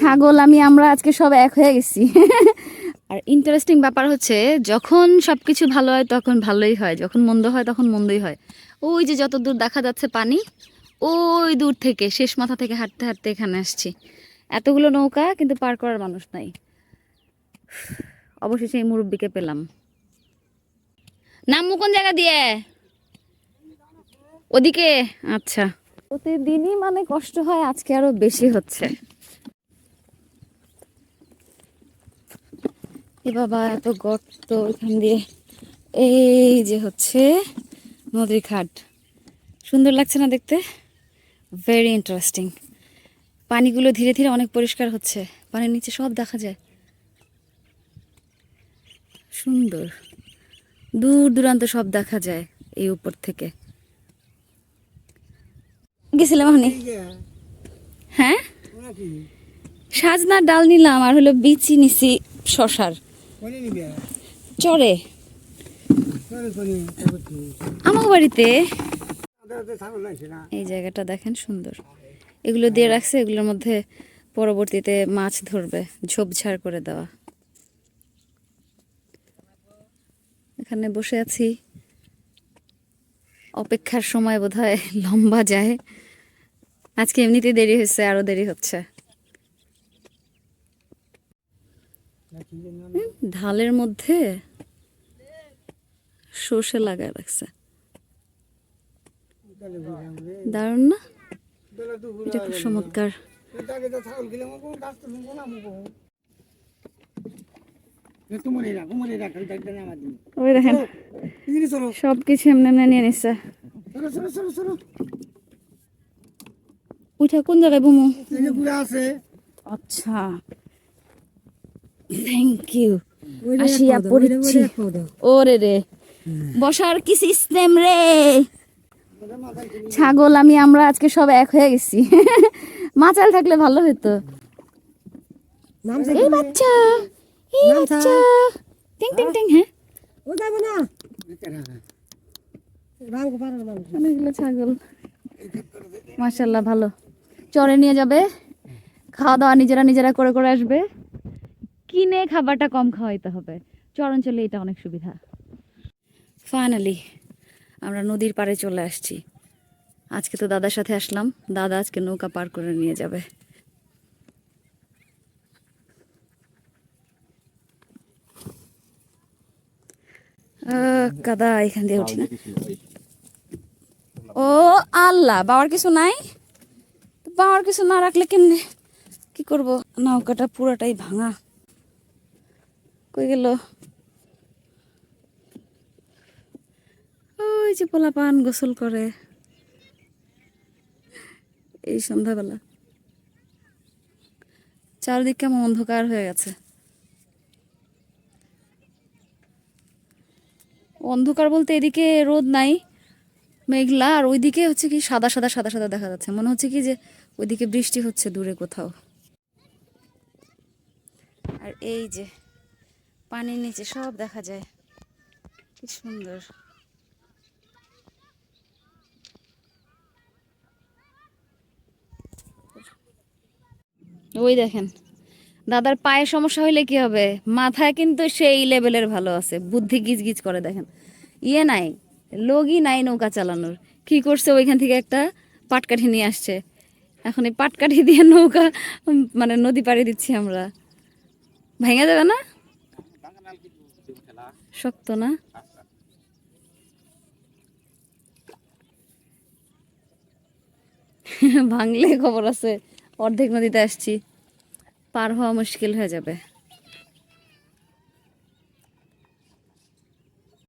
ছাগল আমি আমরা আজকে সব এক হয়ে গেছি। আর ইন্টারেস্টিং ব্যাপার হচ্ছে যখন সবকিছু ভালো হয় তখন ভালোই হয় যখন মন্দ হয় তখন মন্দই হয়। ওই যে যত দূর দেখা যাচ্ছে পানি ওই দূর থেকে শেষ মাথা থেকে হাঁটতে হাঁটতে এখানে আসছি। এতগুলো নৌকা কিন্তু পার করার মানুষ নাই। অবশেষে এই মুরব্বীকে পেলাম। নাম কোন জায়গা দিয়ে? ওদিকে? আচ্ছা। প্রতিদিনই মানে কষ্ট হয় আজকে আরও বেশি হচ্ছে। এ বাবা এত গর্ত এখান দিয়ে। এই যে হচ্ছে নদীর ঘাট সুন্দর লাগছে না দেখতে? ভেরি ইন্টারেস্টিং পানিগুলো ধীরে ধীরে অনেক পরিষ্কার হচ্ছে। পানির নিচে সব দেখা যায়। সুন্দর। দূর দূরান্ত সব দেখা যায় এই উপর থেকে। গেছিলাম আমি। হ্যাঁ? সাজনার ডাল নিলাম আর হলো বিচি নিছি শশার। চরে। আমার বাড়িতে। এই জায়গাটা দেখেন সুন্দর। এগুলো দিয়ে রাখছে এগুলোর মধ্যে পরবর্তীতে মাছ ধরবে ঝোপঝাড় করে দেওয়া। এখানে বসে আছি। অপেক্ষার সময় বোধহয় লম্বা যায়। আজকে এমনিতেই দেরি হয়েছে আরও দেরি হচ্ছে। ঢালের মধ্যে সর্ষে লাগায় রাখছে। দারুণ না? এটা খুব চমৎকার। ওই দেখেন সব এমনি এমনি নিয়ে নিচ্ছে উঠা কোন জায়গায় বুমু? আচ্ছা। থ্যাংক ইউ আসিয়া পড়েছি ওরে রে বসার কি সিস্টেম রে ছাগল আমি আমরা আজকে সব এক হয়ে গেছি মাচাল থাকলে ভালো হতো এই বাচ্চা এই বাচ্চা টিং টিং টিং হ্যাঁ অনেকগুলো ছাগল মাশাল্লাহ ভালো চরে নিয়ে যাবে খাওয়া দাওয়া নিজেরা নিজেরা করে করে আসবে কিনে খাবারটা কম খাওয়াইতে হবে। চরাঞ্চলে এটা অনেক সুবিধা। ফাইনালি আমরা নদীর পাড়ে চলে আসছি। আজকে তো দাদার সাথে আসলাম। দাদা আজকে নৌকা পার করে নিয়ে যাবে। কাদা, এখান দিয়ে উঠি না। ও আল্লাহ, বাবার কিছু নাই? বাবার কিছু না রাখলে কেমনে? কি করব? নৌকাটা পুরাটাই ভাঙা। কই গেল? ওই যে পোলা পান গোসল করে। এই সন্ধ্যাবেলা। চারদিক কেমন অন্ধকার হয়ে গেছে। অন্ধকার বলতে এদিকে রোদ নাই, মেঘলা, আর ওইদিকে হচ্ছে কি সাদা সাদা সাদা সাদা দেখা যাচ্ছে। মনে হচ্ছে কি যে ওইদিকে বৃষ্টি হচ্ছে দূরে কোথাও। আর এই যে পানির নিচে সব দেখা যায়। কি সুন্দর। ওই দেখেন, দাদার পায়ে সমস্যা হইলে কি হবে? মাথায় কিন্তু সেই লেভেলের ভালো আছে। বুদ্ধি গিজ গিজ করে দেখেন। ইয়ে নাই লগই নাই নৌকা চালানোর। কি করছে ওইখান থেকে একটা পাটকাঠি নিয়ে আসছে। এখন এই পাটকাঠি দিয়ে নৌকা মানে নদী পাড়ি দিচ্ছি আমরা। ভেঙে যাবে না? শক্ত না? ভাঙলে খবর আছে অর্ধেক নদীতে আসছি পার হওয়া মুশকিল হয়ে যাবে।